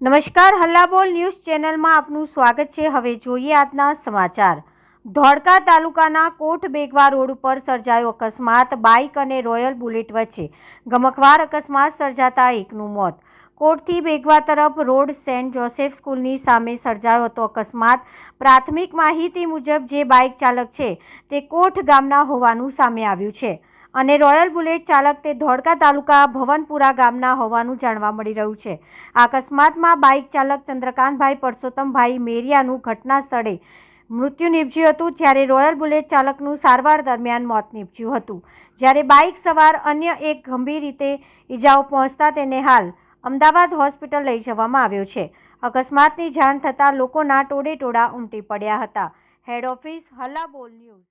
નમસ્કાર, હલ્લાબોલ ન્યૂઝ ચેનલમાં આપનું સ્વાગત છે. હવે જોઈએ આજના સમાચાર. ધોળકા તાલુકાના કોટ બેગવા રોડ ઉપર સર્જાયો અકસ્માત. બાઇક અને રોયલ બુલેટ વચ્ચે ગમકવાર અકસ્માત સર્જાતા એકનું મોત. કોટથી બેગવા તરફ રોડ સેન્ટ જોસેફ સ્કૂલની સામે સર્જાયો હતો અકસ્માત. પ્રાથમિક માહિતી મુજબ જે બાઇક ચાલક છે તે કોઠ ગામના હોવાનું સામે આવ્યું છે. અને રોયલ બુલેટ ચાલક તે ધોળકા તાલુકા ભવનપુરા ગામના હોવાનું જાણવા મળી રહ્યું છે. આ અકસ્માતમાં બાઇક ચાલક ચંદ્રકાંતભાઈ પરસોત્તમભાઈ મેરિયાનું ઘટના સ્થળે મૃત્યુ નીપજ્યું હતું, જ્યારે રોયલ બુલેટ ચાલકનું સારવાર દરમિયાન મોત નીપજ્યું હતું. જ્યારે બાઇક સવાર અન્ય એક ગંભીર રીતે ઈજાઓ પહોંચતા તેને હાલ અમદાવાદ હોસ્પિટલ લઈ જવામાં આવ્યો છે. અકસ્માતની જાણ થતાં લોકોના ટોળે ટોળા ઉમટી પડ્યા હતા. હેડ ઓફિસ હલ્લાબોલ ન્યૂઝ.